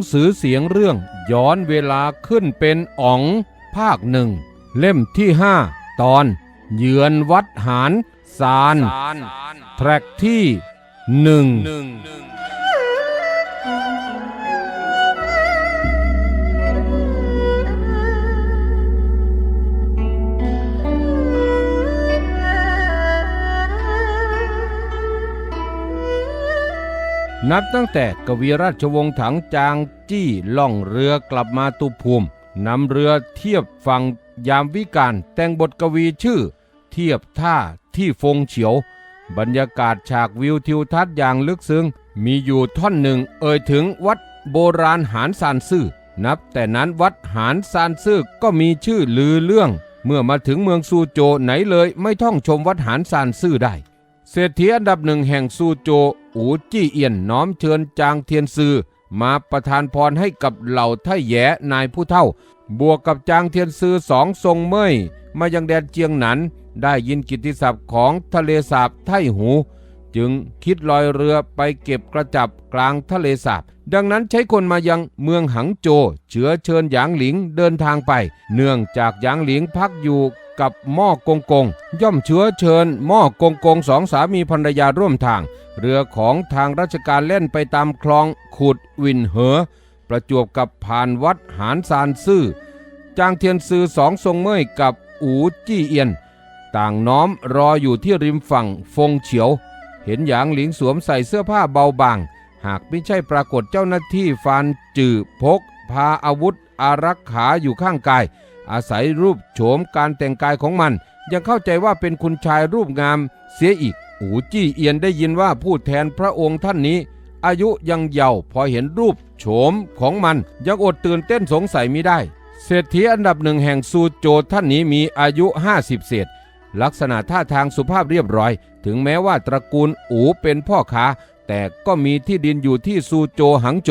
นังสือเสียงเรื่องย้อนเวลาขึ้นเป็นอ๋องภาคหนึ่ง เล่มที่ห้าตอน เยือนวัดหารซานแทร็กที่หนึ่ง นับตั้งแต่กวีราชวงศ์ถังจางจี้ล่องเรือกลับมาตุภูมินำเรือเทียบฝั่งยามวิการแต่งบทกวีชื่อ เทียบท่าที่ฟงเฉียว บรรยากาศฉากวิวทิวทัศน์อย่างลึกซึ้ง มีอยู่ท่อนหนึ่งเอ่ยถึงวัดโบราณหารซานซื่อ นับแต่นั้นวัดหารซานซื่อก็มีชื่อลือเรื่อง เมื่อมาถึงเมืองซูโจไหนเลยไม่ท่องชมวัดหารซานซื่อได้ เศรษฐีอันดับหนึ่งแห่งซูโจ อูจี้เอียนน้อมเชิญจางเทียนซือ มาประทานพรให้กับเหล่าไทแย่นายผู้เท่า บวกกับจางเทียนซือสองทรงเมยมายังแดนเจียงหนัน ได้ยินกิตติศัพท์ของทะเลสาบไทหู จึงคิดลอยเรือไปเก็บกระจับกลางทะเลสาบ ดังนั้นใช้คนมายังเมืองหังโจ เชื้อเชิญหยางหลิงเดินทางไป เนื่องจากหยางหลิงพักอยู่ กับหม้อกงกง ย่อมเชื้อเชิญหม้อกงกงสองสามีภรรยาร่วมทาง เรือของทางราชการเล่นไปตามคลองขุดวินเหอ ประจวบกับผ่านวัดหานซานซื่อ จางเทียนซือสองทรงเม่ยกับอูจี้เอียน ต่างน้อมรออยู่ที่ริมฝั่งฟงเฉียว เห็นหยางหลิงสวมใส่เสื้อผ้าเบาบาง หากไม่ใช่ปรากฏเจ้าหน้าที่ฟานจือพก พาอาวุธอารักขาอยู่ข้างกาย อาศัยรูปโฉมการแต่งกายของมัน ยังเข้าใจว่าเป็นคุณชายรูปงามเสียอีก อูจี้เอียนได้ยินว่าผู้แทนพระองค์ท่านนี้ อายุยังเยาว์พอเห็นรูปโฉมของมัน ยังอดตื่นเต้นสงสัยไมิได้ เศรษฐีอันดับหนึ่งแห่งซูโจท่านนี้มีอายุ 50 เศษ ลักษณะท่าทางสุภาพเรียบร้อย ถึงแม้ว่าตระกูลอูเป็นพ่อค้า แต่ก็มีที่ดินอยู่ที่ซูโจหังโจ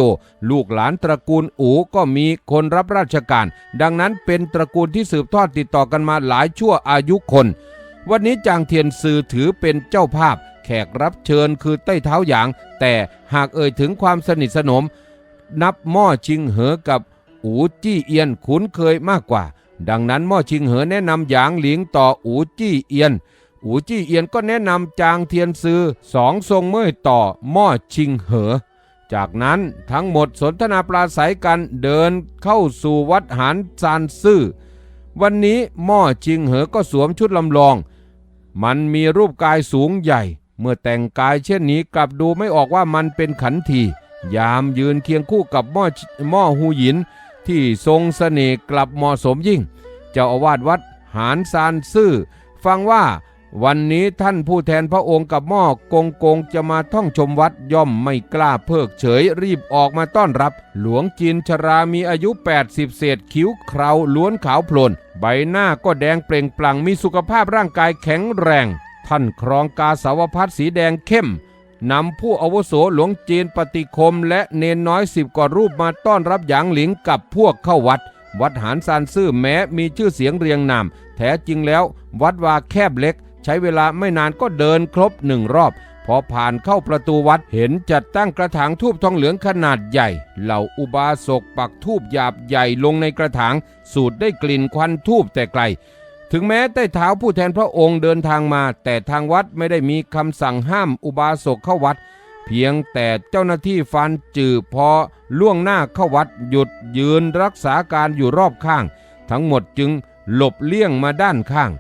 ลูกหลานตระกูลอูก็มีคนรับราชการ ดังนั้นเป็นตระกูลที่สืบทอดติดต่อกันมาหลายชั่วอายุคน วันนี้จางเทียนซือถือเป็นเจ้าภาพ แขกรับเชิญคือใต้เท้าหยาง แต่หากเอ่ยถึงความสนิทสนม นับหม้อชิงเหอกับอูจี้เอียนคุ้นเคยมากกว่า ดังนั้นหม้อชิงเหอแนะนำหยางหลิงต่ออูจี้เอียน อูจี้เอียนก็แนะนำจางเทียนซือสองทรงเมื่อยต่อหม้อชิงเหอ จากนั้นทั้งหมดสนทนาปราศัยกันเดินเข้าสู่วัดหานซานซื่อ วันนี้หม้อชิงเหอก็สวมชุดลำลอง มันมีรูปกายสูงใหญ่ เมื่อแต่งกายเช่นนี้กลับดูไม่ออกว่ามันเป็นขันทียามยืนเคียงคู่กับหม้อหม้อหูหยิน ที่ทรงเสน่ห์กลับเหมาะสมยิ่ง เจ้าอาวาสวัดหานซานซื่อ ฟังว่า วันนี้ท่านผู้แทนพระองค์กับหม้อกงกงจะมาท่องชมวัดย่อมไม่กล้าเพิกเฉยรีบออกมาต้อนรับ หลวงจีนชรามีอายุ 80 เศษคิ้วเคราล้วนขาวโพลน ใบหน้าก็แดงเปล่งปลั่งมีสุขภาพร่างกายแข็งแรง ท่านครองกาสาวพัดสีแดงเข้มนำผู้อาวุโสหลวงจีนปฏิคมและเนนน้อยสิบกว่ารูปมาต้อนรับหยางหลิงกับพวกเข้าวัด วัดหานซานซื่อแม้มีชื่อเสียงเรียงนามแท้จริงแล้ว วัดวาแคบเล็ก ใช้เวลาไม่นานก็เดินครบหนึ่งรอบ พอผ่านเข้าประตูวัดเห็นจัดตั้งกระถางทูบทองเหลืองขนาดใหญ่ เหล่าอุบาสกปักทูบหยาบใหญ่ลงในกระถาง สูดได้กลิ่นควันทูบแต่ไกล ถึงแม้ใต้เท้าผู้แทนพระองค์เดินทางมา แต่ทางวัดไม่ได้มีคำสั่งห้ามอุบาสกเข้าวัด เพียงแต่เจ้าหน้าที่ฟันจือพอล่วงหน้าเข้าวัดหยุดยืนรักษาการอยู่รอบข้าง ทั้งหมดจึงหลบเลี่ยงมาด้านข้าง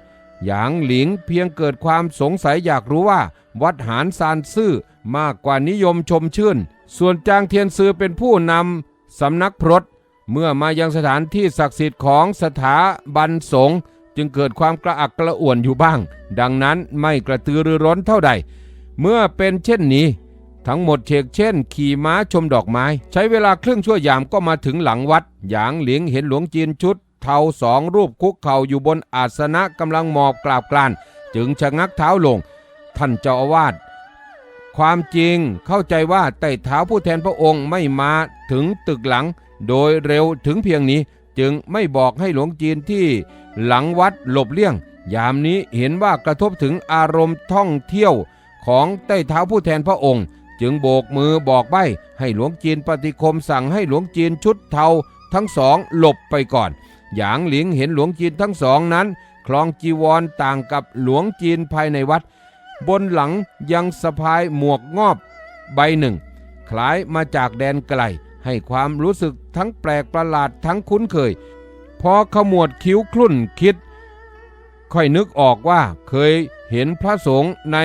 หยางหลิงเพียงเกิดความสงสัยอยากรู้ว่า วัดหานซานซื่อมากกว่านิยมชมชื่น ส่วนจางเทียนซือเป็นผู้นำสำนักพรตเมื่อมายังสถานที่ศักดิ์สิทธิ์ของสถาบันสงฆ์จึงเกิดความกระอักกระอ่วนอยู่บ้าง ดังนั้นไม่กระตือรือร้นเท่าใด เมื่อเป็นเช่นนี้ ทั้งหมดเชกเช่น ขี่ม้าชมดอกไม้ ใช้เวลาครึ่งชั่วยามก็มาถึงหลังวัด หยางหลิงเห็นหลวงจีนชุด เทาสองรูปคุกเข่าอยู่บนอาสนะกำลังหมอบกราบกราน จึงชะงักเท้าลง ท่านเจ้าอาวาสความจริงเข้าใจว่าไต่เท้าผู้แทนพระองค์ไม่มาถึงตึกหลัง โดยเร็วถึงเพียงนี้จึงไม่บอกให้หลวงจีนที่หลังวัดหลบเลี่ยง ยามนี้เห็นว่ากระทบถึงอารมณ์ท่องเที่ยวของใต้เท้าผู้แทนพระองค์ จึงโบกมือบอกใบ้ให้หลวงจีนปฏิคมสั่งให้หลวงจีนชุดเทาทั้งสองหลบไปก่อน หยางหลิงเห็นหลวงจีนทั้งสองนั้น คลองจีวรต่างกับหลวงจีนภายในวัด บนหลังยังสะพายหมวกงอบใบหนึ่ง คล้ายมาจากแดนไกล ให้ความรู้สึกทั้งแปลกประหลาดทั้งคุ้นเคย พอขมวดคิ้วคลุ่นคิด ค่อยนึกออกว่าเคยเห็นพระสงฆ์ใน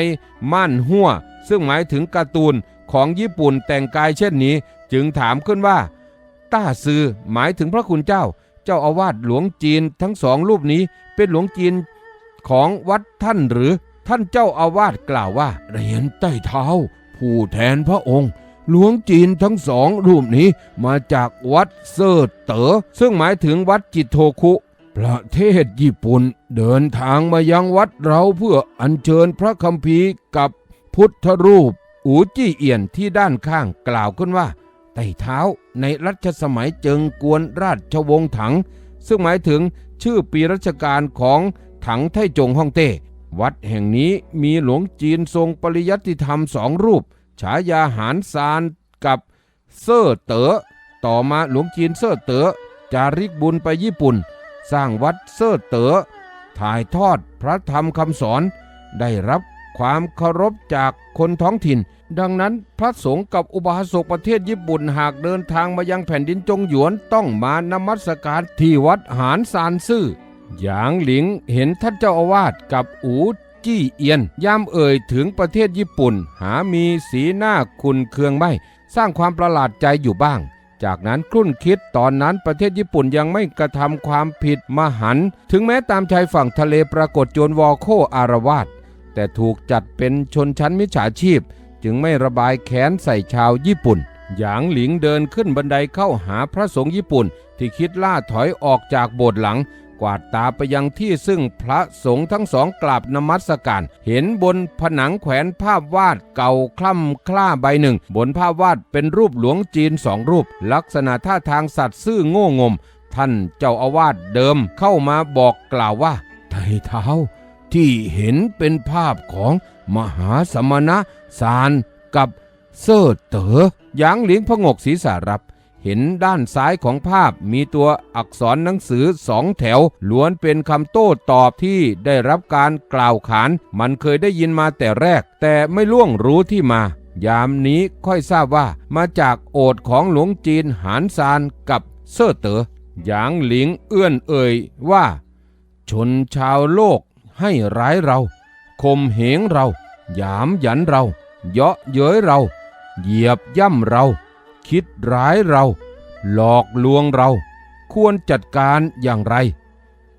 ม่านหัวซึ่งหมายถึงการ์ตูนของญี่ปุ่นแต่งกายเช่นนี้ จึงถามขึ้นว่า ต้าซือหมายถึงพระคุณเจ้า เจ้าอาวาสหลวงจีนทั้งสองรูปนี้เป็นหลวงจีนของวัดท่านหรือท่านเจ้าอาวาสกล่าวว่าเหรียญใต้เท้า ผู้แทนพระองค์ หลวงจีนทั้งสองรูปนี้มาจากวัดเซอร์เตอ๋อซึ่งหมายถึงวัดจิตโทคุ ประเทศญี่ปุ่นเดินทางมายังวัดเราเพื่ออัญเชิญพระคัมภีร์กับพุทธรูป อูจี้เอียนที่ด้านข้างกล่าวขึ้นว่า ไต่เท้าในรัชสมัยเจิงกวนราชวงศ์ถัง ซึ่งหมายถึงชื่อปีรัชกาลของถังไทจงฮ่องเต้ วัดแห่งนี้มีหลวงจีนทรงปริยัติธรรมสองรูป ฉายาหารซานกับเซอร์เตอ๋อต่อมาหลวงจีนเซอร์เต๋อจาริกบุญไปญี่ปุ่น สร้างวัดเซอร์เตอ๋อถ่ายทอดพระธรรมคำสอน ได้รับความเคารพจากคนท้องถิ่น ดังนั้นพระสงฆ์กับอุบาสกประเทศญี่ปุ่นหากเดินทางมายังแผ่นดินจงหยวนต้องมานมัสการที่วัดหานซานซื่อหยางหลิงเห็นท่านเจ้าอาวาสกับอูจี้เอียนย่ามเอ่ยถึงประเทศญี่ปุ่น หามีสีหน้าคุณเคืองไม่ สร้างความประหลาดใจอยู่บ้าง จากนั้นครุ่นคิดตอนนั้นประเทศญี่ปุ่นยังไม่กระทำความผิดมหัน ถึงแม้ตามชายฝั่งทะเลปรากฏโจรวอโคอารวาสแต่ถูกจัดเป็นชนชั้นมิจฉาชีพ จึงไม่ระบายแค้นใส่ชาวญี่ปุ่น หยางหลิงเดินขึ้นบันไดเข้าหาพระสงฆ์ญี่ปุ่น ที่คิดล่าถอยออกจากโบสถ์หลัง กวาดตาไปยังที่ซึ่งพระสงฆ์ทั้งสองกราบนมัสการ เห็นบนผนังแขวนภาพวาดเก่าคล่ำคล้าใบหนึ่ง บนภาพวาดเป็นรูปหลวงจีนสองรูป ลักษณะท่าทางสัตว์ซื่อโง่งม ท่านเจ้าอาวาสเดิมเข้ามาบอกกล่าวว่าไถ่เท้าที่เห็นเป็นภาพของ มหาสมณะสารกับเซอร์เต๋อหยางหลิงพงกศีรษะรับ เห็นด้านซ้ายของภาพมีตัวอักษรหนังสือสองแถว ล้วนเป็นคำโต้ตอบที่ได้รับการกล่าวขาน มันเคยได้ยินมาแต่แรก แต่ไม่ล่วงรู้ที่มา ยามนี้ค่อยทราบว่ามาจากโอษฐ์ของหลวงจีนหานซานกับเซอร์เตอ๋อหยางหลิงเอื้อนเอ่ยว่า ชนชาวโลกให้ร้ายเรา คมเหงเราหยามหยันเรา เยาะเย้ยเรา เหยียบย่ำเรา คิดร้ายเรา หลอกลวงเรา ควรจัดการอย่างไร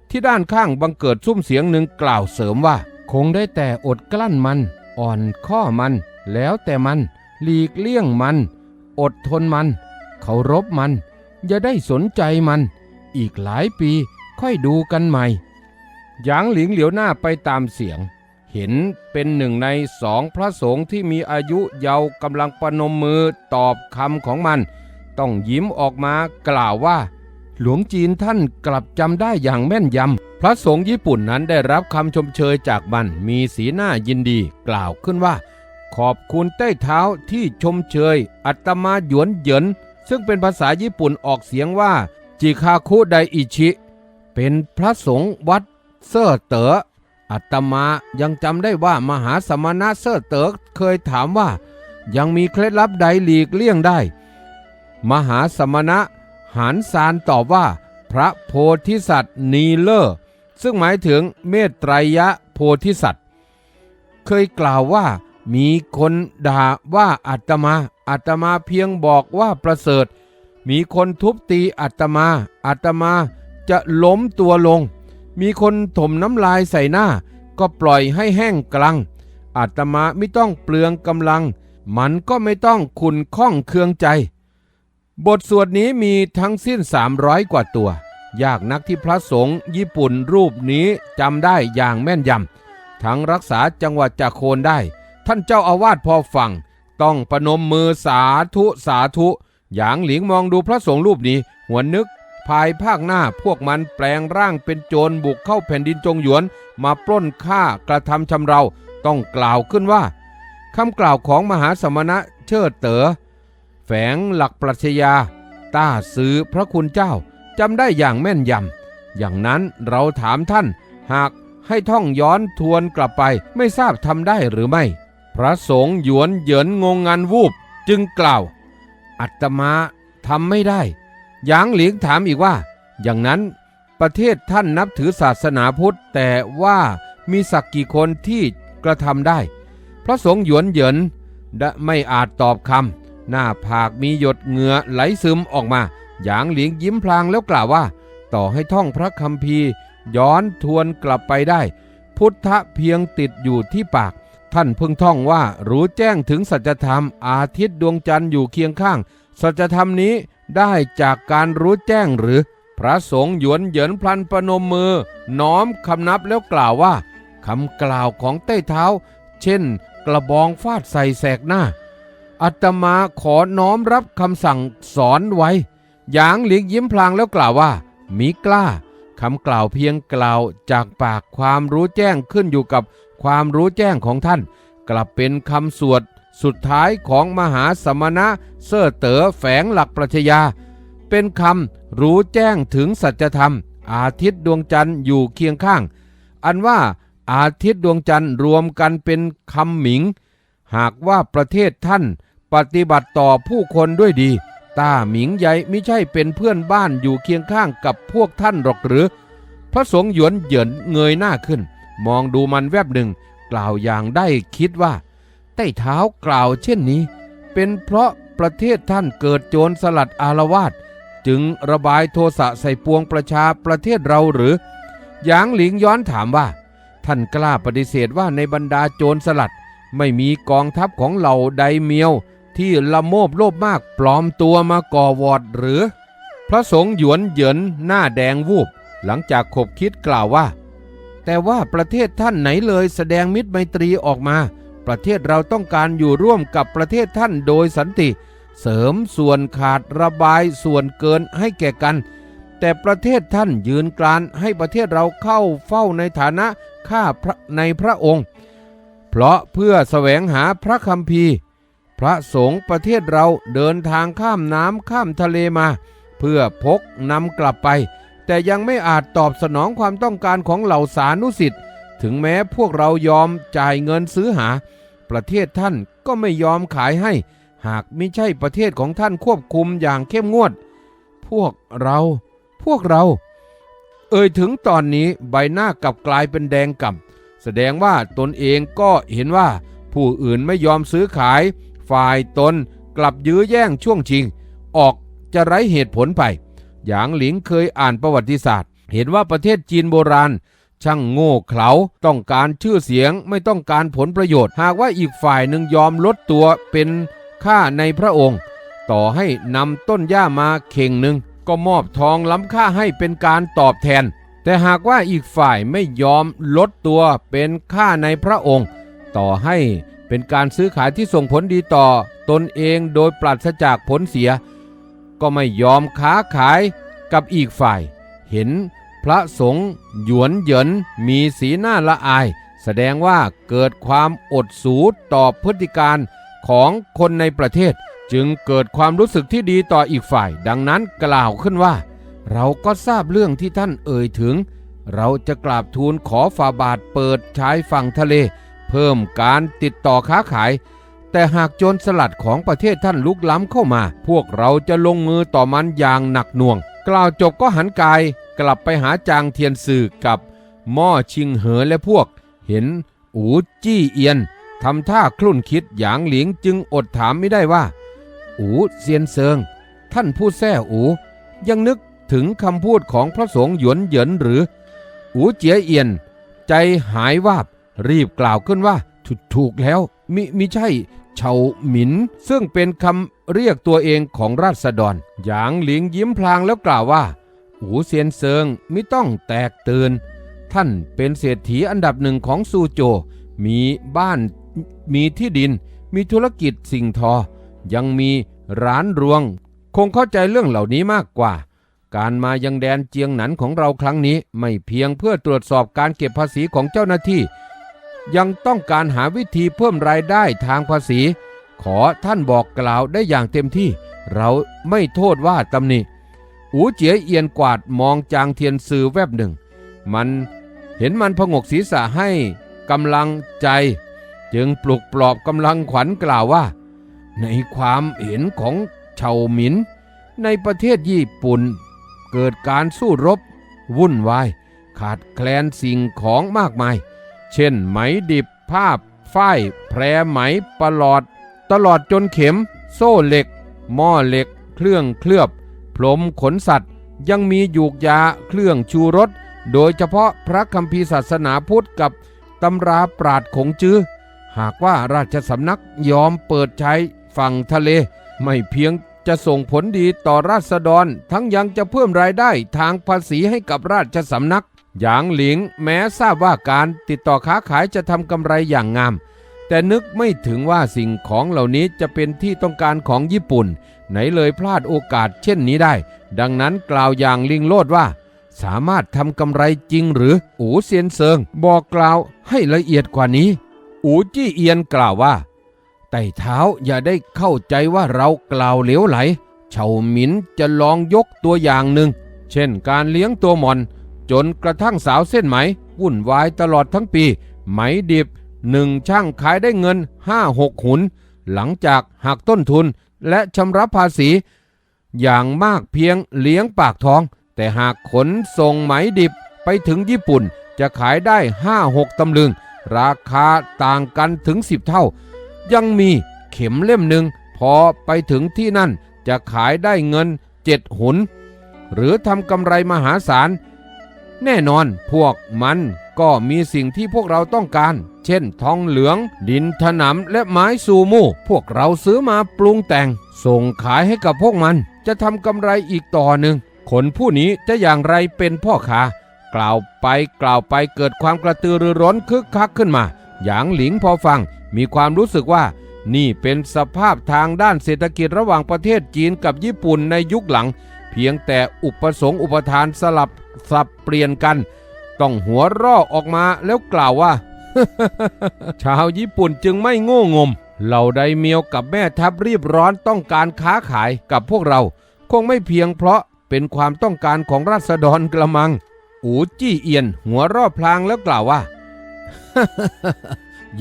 ที่ด้านข้างบังเกิดซุ้มเสียงหนึ่งกล่าวเสริมว่า คงได้แต่อดกลั้นมัน อ่อนข้อมัน แล้วแต่มัน หลีกเลี่ยงมัน อดทนมันเคารพมัน อย่าได้สนใจมัน อีกหลายปีค่อยดูกันใหม่หยางหลิงเหลียวหน้าไปตามเสียง เห็นเป็นหนึ่งในสองพระสงฆ์ที่มีอายุเยาว์กำลังประนมมือตอบคำของมัน ต้องยิ้มออกมากล่าวว่า หลวงจีนท่านกลับจำได้อย่างแม่นยำพระสงฆ์ญี่ปุ่นนั้นได้รับคำชมเชยจากมันมีสีหน้ายินดีกล่าวขึ้นว่า ขอบคุณใต้เท้าที่ชมเชย อัตมาหยวนเหยิน ซึ่งเป็นภาษาญี่ปุ่นออกเสียงว่า จิคาคุไดอิชิ เป็นพระสงฆ์วัดเซอร์เตอ๋อ อัตมายังจำได้ว่ามหาสมณะเซอร์เต๋อเคยถามว่า ยังมีเคล็ดลับใดหลีกเลี่ยงได้ มหาสมณะหานซานตอบว่า พระโพธิสัตว์นีเลอร์ซึ่งหมายถึงเมตไตรยะโพธิสัตว์ เคยกล่าวว่ามีคนด่าว่าอาตมาอาตมาเพียงบอกว่าประเสริฐ มีคนทุบตีอาตมาอาตมาจะล้มตัวลง มีคนถมน้ำลายใส่หน้า ก็ปล่อยให้แห้งกลัง อาตมาไม่ต้องเปลืองกำลัง มันก็ไม่ต้องขุนข้องเคืองใจ บทสวดนี้มีทั้งสิ้น 300 กว่าตัว ยากนักที่พระสงฆ์ญี่ปุ่นรูปนี้จำได้อย่างแม่นยำ ทั้งรักษาจังหวัดจากโคนได้ ท่านเจ้าอาวาสพอฟัง ต้องประนมมือสาธุสาธุ หยางหลิงมองดูพระสงฆ์รูปนี้หัวนึก ภายภาคหน้าพวกมันแปลงร่างเป็นโจรบุกเข้าแผ่นดินจงหยวน มาปล้นฆ่ากระทำชำเราต้องกล่าวขึ้นว่าคำกล่าวของมหาสมณะเชิดเต๋อแฝงหลักปรัชญาต้าซื้อพระคุณเจ้าจำได้อย่างแม่นยำอย่างนั้นเราถามท่าน หากให้ท่องย้อนทวนกลับไปไม่ทราบทำได้หรือไม่ พระสงฆ์หยวนเหยินงงงันวูบจึงกล่าว อัตมาทำไม่ได้ หยางหลิงถามอีกว่า อย่างนั้นประเทศท่านนับถือศาสนาพุทธ แต่ว่ามีสักกี่คนที่กระทำได้ พระสงฆ์หยวนเหยินได้ไม่อาจตอบคำหน้าผากมีหยดเหงื่อไหลซึมออกมา หยางหลิงยิ้มพลางแล้วกล่าวว่า ต่อให้ท่องพระคัมภีร์ย้อนทวนกลับไปได้ พุทธะเพียงติดอยู่ที่ปาก ท่านเพิ่งท่องว่ารู้แจ้งถึงสัจธรรม อาทิตย์ดวงจันทร์อยู่เคียงข้าง สัจธรรมนี้ได้จากการรู้แจ้งหรือ พระสงฆ์หยวนเหยินพลันประนมมือ น้อมคำนับแล้วกล่าวว่าคำกล่าวของใต้เท้า เช่น กระบองฟาดใส่แสกหน้า อัตมาขอน้อมรับคำสั่งสอนไว้หยางหลิงยิ้มพลางแล้วกล่าวว่ามีกล้าคำกล่าวเพียงกล่าวจากปากความรู้แจ้งขึ้นอยู่กับความรู้แจ้งของท่าน กลับเป็นคำสวด สุดท้ายของมหาสมณะเสื้อเต๋อแฝงหลักปรัชญา เป็นคำรู้แจ้งถึงสัจธรรม อาทิตย์ดวงจันทร์อยู่เคียงข้าง อันว่าอาทิตย์ดวงจันทร์รวมกันเป็นคำหมิง หากว่าประเทศท่านปฏิบัติต่อผู้คนด้วยดีต้าหมิงใหญ่ไม่ใช่เป็นเพื่อนบ้านอยู่เคียงข้างกับพวกท่านหรอกหรือ พระสงฆ์หยวนเหยินเงยหน้าขึ้น มองดูมันแวบหนึ่ง กล่าวอย่างได้คิดว่า ใต้เท้ากล่าวเช่นนี้ เป็นเพราะประเทศท่านเกิดโจรสลัดอารวาสจึงระบายโทสะใส่ปวงประชาประเทศเราหรือ หยางหลิงย้อนถามว่า ท่านกล้าปฏิเสธว่าในบรรดาโจรสลัด ไม่มีกองทัพของเหล่าไดเมียว ที่ละโมบโลภมากปลอมตัวมาก่อวอดหรือ พระสงฆ์หยวนเหยินหน้าแดงวูบ หลังจากขบคิดกล่าวว่า แต่ว่าประเทศท่านไหนเลยแสดงมิตรไมตรีออกมา ประเทศเราต้องการอยู่ร่วมกับประเทศท่านโดยสันติ เสริมส่วนขาดระบายส่วนเกินให้แก่กัน แต่ประเทศท่านยืนกรานให้ประเทศเราเข้าเฝ้าในฐานะข้าพระในพระองค์ เพราะเพื่อแสวงหาพระคัมภีร์ พระสงฆ์ประเทศเราเดินทางข้ามน้ำข้ามทะเลมา เพื่อพกนำกลับไป แต่ยังไม่อาจตอบสนองความต้องการของเหล่าสานุสิทธิ ถึงแม้พวกเรายอมจ่ายเงินซื้อหา ประเทศท่านก็ไม่ยอมขายให้ หากไม่ใช่ประเทศของท่านควบคุมอย่างเข้มงวด พวกเรา พวกเรา เอ่ยถึงตอนนี้ใบหน้ากลับกลายเป็นแดงก่ำแสดงว่าตนเองก็เห็นว่า ผู้อื่นไม่ยอมซื้อขาย ฝ่ายตนกลับยื้อแย่งช่วงชิง ออกจะไร้เหตุผลไป หยางหลิงเคยอ่านประวัติศาสตร์ เห็นว่าประเทศจีนโบราณ ช่างโง่เขลาต้องการชื่อเสียงไม่ต้องการผลประโยชน์ หากว่าอีกฝ่ายหนึ่งยอมลดตัวเป็นข้าในพระองค์ ต่อให้นำต้นหญ้ามาเข่งหนึ่งก็มอบทองล้ำค่าให้เป็นการตอบแทน แต่หากว่าอีกฝ่ายไม่ยอมลดตัวเป็นข้าในพระองค์ ต่อให้เป็นการซื้อขายที่ส่งผลดีต่อตนเองโดยปราศจากผลเสีย ก็ไม่ยอมค้าขายกับอีกฝ่าย เห็น พระสงฆ์หยวนเหยินมีสีหน้าละอาย แสดงว่าเกิดความอดสูต่อพฤติการของคนในประเทศ จึงเกิดความรู้สึกที่ดีต่ออีกฝ่าย ดังนั้นกล่าวขึ้นว่า เราก็ทราบเรื่องที่ท่านเอ่ยถึง เราจะกราบทูลขอฝ่าบาทเปิดชายฝั่งทะเล เพิ่มการติดต่อค้าขาย แต่หากโจรสลัดของประเทศท่านลุกล้ำเข้ามา พวกเราจะลงมือต่อมันอย่างหนักหน่วง กล่าวจบก็หันกาย กลับไปหาจางเทียนสื่อกับหม้อชิงเหอและพวก เห็นอูจี้เอียนทำท่าคลุ่นคิดหยางหลิงจึงอดถามไม่ได้ว่า อูเซียนเซิง ท่านผู้แท้อู ยังนึกถึงคำพูดของพระสงฆ์หยวนเหยินหรือ อูเจียเอียน ใจหายวาบรีบกล่าวขึ้นว่าถูกถูกแล้วมิมิใช่เฉาหมิน ซึ่งเป็นคำเรียกตัวเองของราษฎรหยางหลิงยิ้มพลางแล้วกล่าวว่า อูเซียนเซิงไม่ต้องแตกตื่น ท่านเป็นเศรษฐีอันดับหนึ่งของซูโจ มีบ้านมีที่ดิน มีธุรกิจสิ่งทอ ยังมีร้านรวง คงเข้าใจเรื่องเหล่านี้มากกว่า การมายังแดนเจียงหนันของเราครั้งนี้ไม่เพียงเพื่อตรวจสอบการเก็บภาษีของเจ้าหน้าที่ ยังต้องการหาวิธีเพิ่มรายได้ทางภาษีขขอท่านบอกกล่าวได้อย่างเต็มที่ เราไม่โทษว่าตำหนิ อูเจียเอียนกวาดมองจางเทียนซือแวบหนึ่ง มันเห็นมันพงกศีรษะให้กำลังใจ จึงปลุกปลอบกำลังขวัญกล่าวว่า ในความเห็นของชาวหมิน ในประเทศญี่ปุ่น เกิดการสู้รบ วุ่นวาย ขาดแคลนสิ่งของมากมาย เช่นไหมดิบผ้าฝ้ายแพรไหมปลอด ตลอดจนเข็ม โซ่เหล็ก หม้อเหล็ก เครื่องเคลือบ พรมขนสัตว์ ยังมียูกยาเครื่องชูรส โดยเฉพาะพระคัมภีร์ศาสนาพุทธกับตำราปราดขงจื้อ หากว่าราชสำนักยอมเปิดใช้ฝั่งทะเล ไม่เพียงจะส่งผลดีต่อราษฎร ทั้งยังจะเพิ่มรายได้ทางภาษีให้กับราชสำนัก หยางหลิงแม้ทราบว่าการติดต่อค้าขายจะทำกำไรอย่างงาม แต่นึกไม่ถึงว่าสิ่งของเหล่านี้จะเป็นที่ต้องการของญี่ปุ่น ไหนเลยพลาดโอกาสเช่นนี้ได้ ดังนั้นกล่าวอย่างลิงโลดว่า สามารถทำกำไรจริงหรืออูเซียนเซิง บอกกล่าวให้ละเอียดกว่านี้ อูจี้เอียนกล่าวว่า ไต่เท้าอย่าได้เข้าใจว่าเรากล่าวเหลวไหลเฉาหมินจะลองยกตัวอย่างหนึ่ง เช่นการเลี้ยงตัวหมอน จนกระทั่งสาวเส้นไหม วุ่นวายตลอดทั้งปี ไหมดิบหนึ่งช่างขายได้เงินห้าหกหุน หลังจากหักต้นทุน และชำระภาษี อย่างมากเพียงเลี้ยงปากท้อง แต่หากขนส่งไหมดิบไปถึงญี่ปุ่นจะขายได้ห้าหกตำลึง ราคาต่างกันถึงสิบเท่า ยังมีเข็มเล่มหนึ่งพอไปถึงที่นั่นจะขายได้เงินเจ็ดหุน หรือทำกำไรมหาศาล แน่นอนพวกมันก็มีสิ่งที่พวกเราต้องการ เช่น ทองเหลือง ดินถนำและไม้ซูมู พวกเราซื้อมาปรุงแต่ง ส่งขายให้กับพวกมัน จะทำกำไรอีกต่อหนึ่ง คนผู้นี้จะอย่างไรเป็นพ่อค้ากล่าวไปกล่าวไปเกิดความกระตือรือร้นคึกคักขึ้นมา หยางหลิงพอฟัง มีความรู้สึกว่า นี่เป็นสภาพทางด้านเศรษฐกิจระหว่างประเทศจีนกับญี่ปุ่นในยุคหลัง พียงแต่อุปสงค์อุปทานสลับสับเปลี่ยนกัน ต้องหัวร่อออกมาแล้วกล่าวว่า ชาวญี่ปุ่นจึงไม่โง่งม เหล่าไดเมียวกับแม่ทัพรีบร้อนต้องการค้าขายกับพวกเรา คงไม่เพียงเพราะเป็นความต้องการของราษฎรกระมัง อูจี้เอียน หัวร่อพลางแล้วกล่าวว่า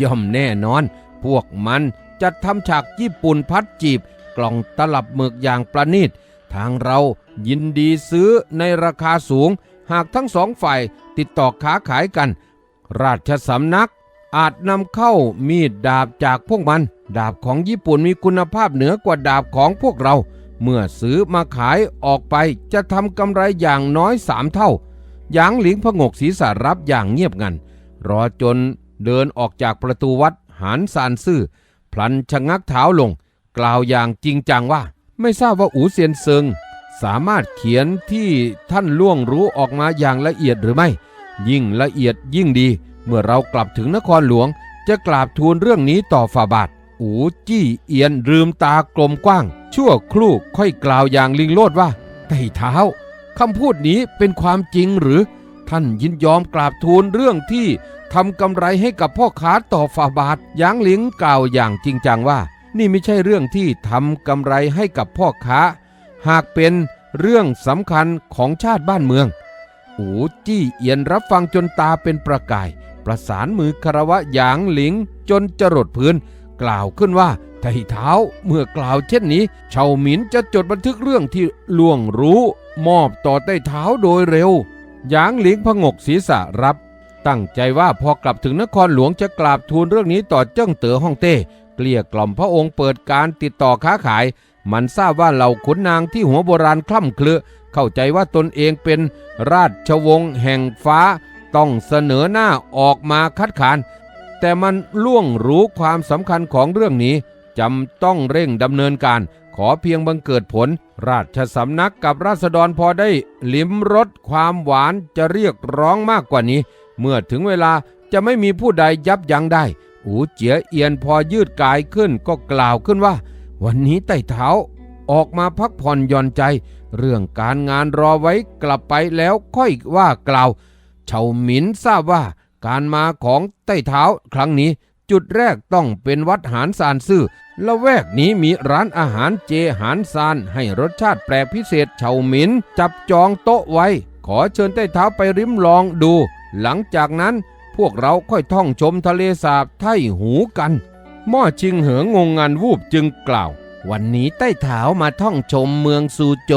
ย่อมแน่นอน พวกมันจะทำฉากญี่ปุ่นพัดจีบ กล่องตลับหมึกอย่างประณีต ทางเรายินดีซื้อในราคาสูง หากทั้งสองฝ่ายติดต่อค้าขายกัน ราชสำนักอาจนำเข้ามีดดาบจากพวกมัน ดาบของญี่ปุ่นมีคุณภาพเหนือกว่าดาบของพวกเรา เมื่อซื้อมาขายออกไปจะทำกำไรอย่างน้อยสามเท่า หยางหลิงพงกศีรษะรับอย่างเงียบงัน รอจนเดินออกจากประตูวัดหานซานซื่อ พลันชะงักเท้าลง กล่าวอย่างจริงจังว่า ไม่ทราบว่าอูเซียนเซิงสามารถเขียนที่ท่านล่วงรู้ออกมาอย่างละเอียดหรือไม่ ยิ่งละเอียดยิ่งดี เมื่อเรากลับถึงนครหลวง จะกราบทูลเรื่องนี้ต่อฝ่าบาท อูจี้เอียนลืมตากลมกว้าง ชั่วครู่ค่อยกล่าวอย่างลิงโลดว่าไต่เท้าคำพูดนี้เป็นความจริงหรือ ท่านยินยอมกราบทูลเรื่องที่ทำกำไรให้กับพ่อค้าต่อฝ่าบาทยางหลิงกล่าวอย่างจริงจังว่า นี่ไม่ใช่เรื่องที่ทำกำไรให้กับพ่อค้า หากเป็นเรื่องสำคัญของชาติบ้านเมืองอูจี้เอียนรับฟังจนตาเป็นประกาย ประสานมือคารวะหยางหลิงจนจรดพื้น กล่าวขึ้นว่าไต่เท้าเมื่อกล่าวเช่นนี้เฉาหมินจะจดบันทึกเรื่องที่ล่วงรู้ มอบต่อไต้เท้าโดยเร็ว หยางหลิงพงกศีรษะรับ ตั้งใจว่าพอกลับถึงนครหลวงจะกราบทูลเรื่องนี้ต่อเจิ้งเต๋อฮ่องเต้ เกลี้ยกล่อมพระองค์เปิดการติดต่อค้าขาย มันทราบว่าเหล่าขุนนางที่หัวโบราณคล่ำเคลือเข้าใจว่าตนเองเป็นราชวงศ์แห่งฟ้า ต้องเสนอหน้าออกมาคัดค้าน แต่มันล่วงรู้ความสำคัญของเรื่องนี้จำต้องเร่งดำเนินการ ขอเพียงบังเกิดผล ราชสำนักกับราษฎรพอได้ลิ้มรสความหวานจะเรียกร้องมากกว่านี้ เมื่อถึงเวลาจะไม่มีผู้ใดยับยั้งได้ อูเจียเอียนพอยืดกายขึ้นก็กล่าวขึ้นว่า วันนี้ไต่เท้าออกมาพักผ่อนหย่อนใจ เรื่องการงานรอไว้กลับไปแล้วค่อยว่ากล่าวเฉาหมินทราบว่า การมาของไต้เท้าครั้งนี้ จุดแรกต้องเป็นวัดหารซานซื่อละแวกนี้มีร้านอาหารเจหารซานให้รสชาติแปลกพิเศษเฉาหมินจับจองโต๊ะไว้ ขอเชิญใต้เท้าไปริมลองดู หลังจากนั้น พวกเราค่อยท่องชมทะเลสาบไท่หูกันหม้อชิงเหองงงานวูบจึงกล่าว วันนี้ใต้เท้ามาท่องชมเมืองซูโจ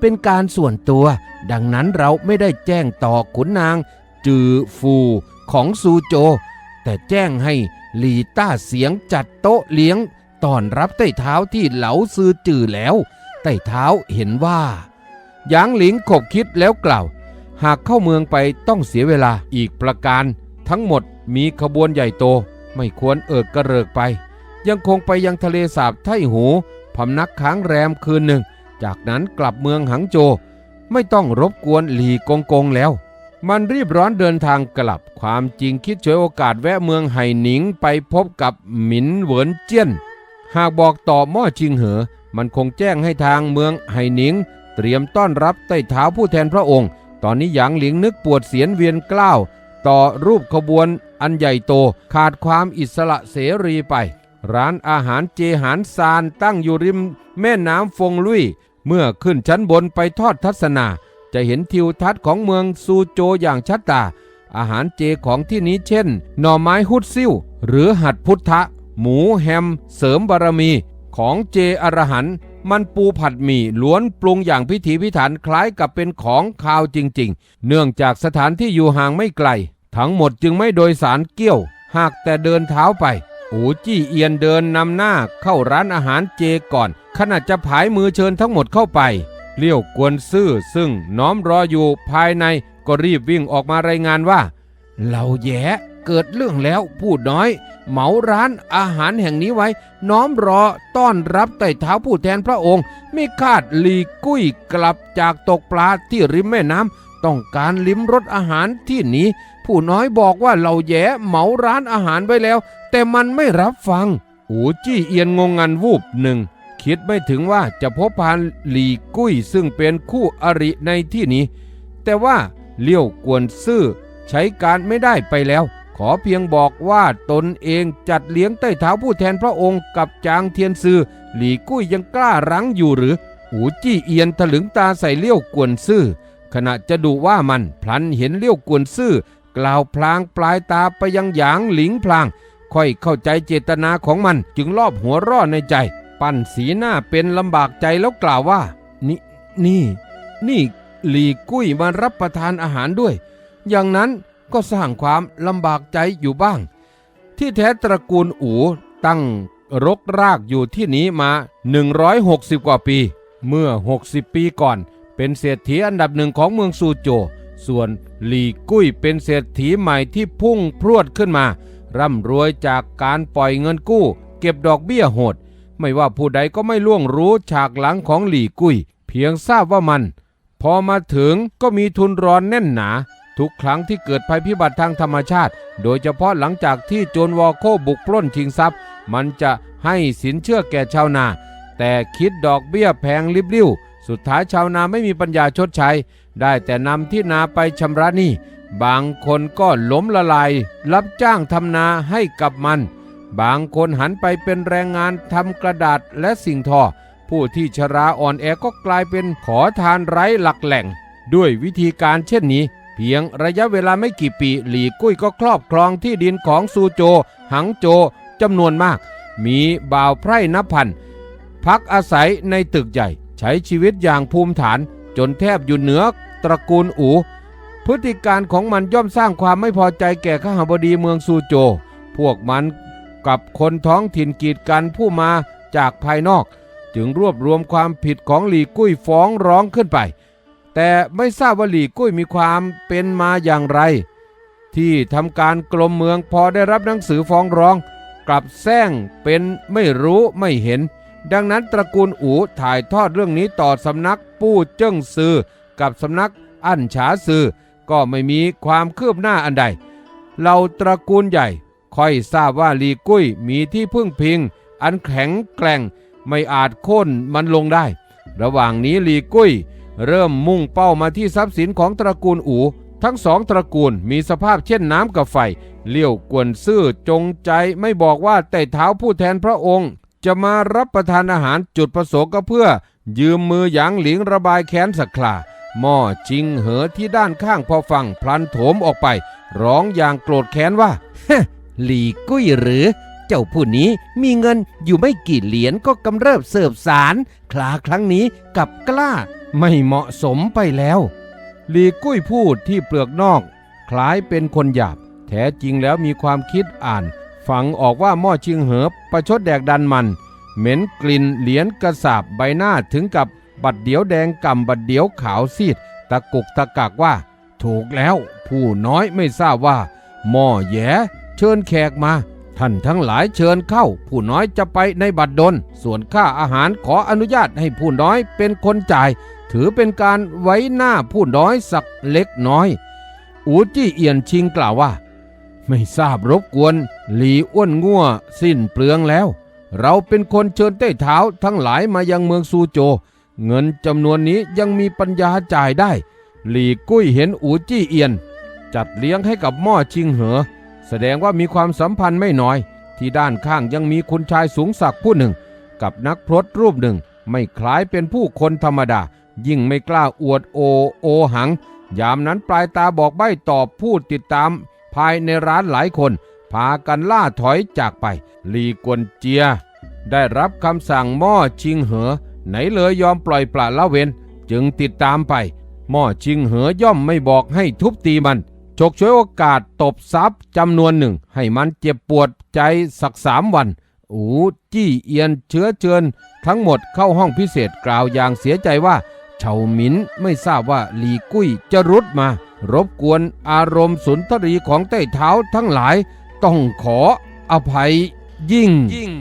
เป็นการส่วนตัว ดังนั้นเราไม่ได้แจ้งต่อขุนนาง จือฟูของซูโจ แต่แจ้งให้หลีต้าเสียงจัดโต๊ะเลี้ยงต้อนรับใต้เท้าที่เหลาซือจือแล้ว ใต้เท้าเห็นว่าหยางหลิงขบคิดแล้วกล่าว หากเข้าเมืองไปต้องเสียเวลาอีกประการ ทั้งหมดมีขบวนใหญ่โตไม่ควรเอิกกระเริกไป ยังคงไปยังทะเลสาบไทหูพำนักค้างแรมคืนหนึ่ง จากนั้นกลับเมืองหังโจ ไม่ต้องรบกวนหลีกงกงแล้ว มันรีบร้อนเดินทางกลับความจริงคิดฉวยโอกาสแวะเมืองไห่หนิงไปพบกับหมินเหวินเจี้ยน หากบอกต่อม้อชิงเหอ มันคงแจ้งให้ทางเมืองไห่หนิง เตรียมต้อนรับใต้เท้าผู้แทนพระองค์ ตอนนี้หยางหลิงนึกปวดเสียนเวียนกล้าว ต่อรูปขบวนอันใหญ่โตขาดความอิสระเสรีไป ร้านอาหารเจหารซานตั้งอยู่ริมแม่น้ำฟงลุย เมื่อขึ้นชั้นบนไปทอดทัศนา จะเห็นทิวทัศน์ของเมืองซูโจอย่างชัดตา อาหารเจของที่นี้เช่น หน่อไม้ฮุดซิ่วหรือหัดพุทธะ หมูแฮม เสริมบารมี ของเจอรหันมันปูผัดหมี่ล้วนปรุงอย่างพิถีพิถันคล้ายกับเป็นของคาวจริง ๆ เนื่องจากสถานที่อยู่ห่างไม่ไกล ทั้งหมดจึงไม่โดยสารเกี้ยว หากแต่เดินเท้าไป อูจี้เอียนเดินนำหน้าเข้าร้านอาหารเจก่อน ขณะจะผายมือเชิญทั้งหมดเข้าไป เลี้ยวกวนซื่อซึ่งน้อมรออยู่ภายในก็รีบวิ่งออกมารายงานว่าเราแย่เกิดเรื่องแล้วพูดน้อย เหมาร้านอาหารแห่งนี้ไว้ น้อมรอต้อนรับไต่เท้าผู้แทนพระองค์ ไม่คาดลีกุ้ยกลับจากตกปลาที่ริมแม่น้ำต้องการลิ้มรสอาหารที่นี้ ผู้น้อยบอกว่าเราแย่เหมาร้านอาหารไว้แล้ว แต่มันไม่รับฟังอูจี้เอียนงงงันวูบหนึ่ง คิดไม่ถึงว่าจะพบพานหลีกุ้ยซึ่งเป็นคู่อริในที่นี้ แต่ว่าเลี้ยวกวนซื่อใช้การไม่ได้ไปแล้ว ขอเพียงบอกว่าตนเองจัดเลี้ยงใต้เท้าผู้แทนพระองค์กับจางเทียนซือ หลีกุ้ยยังกล้ารั้งอยู่หรือ อูจี้เอียนถลึงตาใส่เลี้ยวกวนซื่อขณะจะดูว่ามันพลันเห็นเลี้ยวกวนซื่อ กล่าวพลางปลายตาไปยังหยางหลิงพลาง ค่อยเข้าใจเจตนาของมันจึงรอบหัวร่อในใจ ปั้นสีหน้าเป็นลำบากใจแล้วกล่าวว่า นี่นี่ นี่หลีกุ้ยมารับประทานอาหารด้วย อย่างนั้นก็สร้างความลำบากใจอยู่บ้าง ที่แท้ตระกูลอูตั้งรกรากอยู่ที่นี้มา 160 กว่าปี เมื่อ 60 ปีก่อน เป็นเศรษฐีอันดับหนึ่งของเมืองซูโจ ส่วนหลีกุ้ยเป็นเศรษฐีใหม่ที่พุ่งพรวดขึ้นมา ร่ำรวยจากการปล่อยเงินกู้ เก็บดอกเบี้ยโหด ไม่ว่าผู้ใดก็ไม่ล่วงรู้ฉากหลังของหลี่กุ้ย เพียงทราบว่ามัน พอมาถึงก็มีทุนร้อนแน่นหนา ทุกครั้งที่เกิดภัยพิบัติทางธรรมชาติ โดยเฉพาะหลังจากที่โจรวอโคบุกปล้นชิงทรัพย์ มันจะให้สินเชื่อแก่ชาวนา แต่คิดดอกเบี้ยแพงริบลิ่วสุดท้ายชาวนาไม่มีปัญญาชดใช้ ได้แต่นำที่นาไปชำระหนี้ บางคนก็ล้มละลาย รับจ้างทำนาให้กับมัน บางคนหันไปเป็นแรงงานทำกระดาษและสิ่งทอ ผู้ที่ชราอ่อนแอก็กลายเป็นขอทานไร้หลักแหล่ง ด้วยวิธีการเช่นนี้ เพียงระยะเวลาไม่กี่ปี หลีกุ้ยก็ครอบครองที่ดินของซูโจ หังโจจำนวนมาก มีบ่าวไพร่นับพันพักอาศัยในตึกใหญ่ ใช้ชีวิตอย่างภูมิฐาน จนแทบอยู่เหนือตระกูลอู พฤติการของมันย่อมสร้างความไม่พอใจแก่ข้าบดีเมืองซูโจ พวกมันกับคนท้องถิ่นกีดกันผู้มาจากภายนอก จึงรวบรวมความผิดของหลีกุ้ยฟ้องร้องขึ้นไป แต่ไม่ทราบว่าหลีกุ้ยมีความเป็นมาอย่างไร ที่ทำการกลมเมืองพอได้รับหนังสือฟ้องร้อง กลับแซงเป็นไม่รู้ไม่เห็น ดังนั้นตระกูลอูถ่ายทอดเรื่องนี้ต่อสำนักปู้เจิ้งซือกับสำนักอั้นฉาซือก็ไม่มีความคืบหน้าอันใด เราตระกูลใหญ่ ค่อยทราบว่าลีกุ้ยมีที่พึ่งพิง อันแข็งแกร่งไม่อาจโค่นมันลงได้ ระหว่างนี้ลีกุ้ย เริ่มมุ่งเป้ามาที่ทรัพย์สินของตระกูลอู ทั้งสองตระกูลมีสภาพเช่นน้ำกับไฟ เลี้ยวกวนซื่อจงใจไม่บอกว่าแต่เท้าผู้แทนพระองค์ จะมารับประทานอาหารจุดประสงค์ก็เพื่อ ยืมมือหยางหลิงระบายแค้นสักคราหม้อจิงเหอที่ด้านข้างพอฟังพลันโถมออกไป ร้องอย่างโกรธแค้นว่าหลีกุ้ยหรือ เจ้าผู้นี้มีเงินอยู่ไม่กี่เหรียญก็กำเริบเสิบสารคลาครั้งนี้กับกล้า ไม่เหมาะสมไปแล้ว หลีกุ้ยพูดที่เปลือกนอก คล้ายเป็นคนหยาบ แท้จริงแล้วมีความคิดอ่าน ฟังออกว่าหม้อชิงเหอประชดแดกดันมัน เหม็นกลิ่นเหรียญกระสาบใบหน้าถึงกับบัดเดียวแดงกำบัดเดียวขาวซีด ตะกุกตะกักว่า ถูกแล้วผู้น้อยไม่ทราบว่า หม้อแหยเชิญแขกมา ท่านทั้งหลายเชิญเข้า ผู้น้อยจะไปในบัดดล ส่วนค่าอาหารขออนุญาตให้ผู้น้อยเป็นคนจ่าย ถือเป็นการไว้หน้าผู้น้อยสักเล็กน้อย อูจี้เอียนชิงกล่าวว่า ไม่ทราบรบกวน หลีอ้วนงัวสิ้นเปลืองแล้ว เราเป็นคนเชิญเต้เท้าทั้งหลายมายังเมืองซูโจ เงินจำนวนนี้ยังมีปัญญาจ่ายได้ หลีกุ้ยเห็นอูจี้เอียน จัดเลี้ยงให้กับหม้อชิงเหอ แสดงว่ามีความสัมพันธ์ไม่น้อย ที่ด้านข้างยังมีคุณชายสูงศักดิ์ผู้หนึ่ง กับนักพรตรูปหนึ่ง ไม่คล้ายเป็นผู้คนธรรมดา ยิ่งไม่กล้าอวดโอโอหัง ยามนั้นปลายตาบอกใบ้ตอบผู้ติดตาม ภายในร้านหลายคน พากันล่าถอยจากไป ลีกวนเจีย ได้รับคำสั่งหม้อชิงเหอ ไหนเลยยอมปล่อยปละละเว้น จึงติดตามไปหม้อชิงเหอย่อมไม่บอกให้ทุบตีมันฉกฉวยโอกาสตบทรัพย์จำนวนหนึ่ง ให้มันเจ็บปวดใจสักสามวัน อูจี้เอียนเชื้อเชิญ ทั้งหมดเข้าห้องพิเศษกล่าวอย่างเสียใจว่าเฉาหมินไม่ทราบว่าหลีกุ้ยจะรุดมา รบกวนอารมณ์สุนทรีของใต้เท้าทั้งหลายต้องขออภัยยิ่งยิ่ง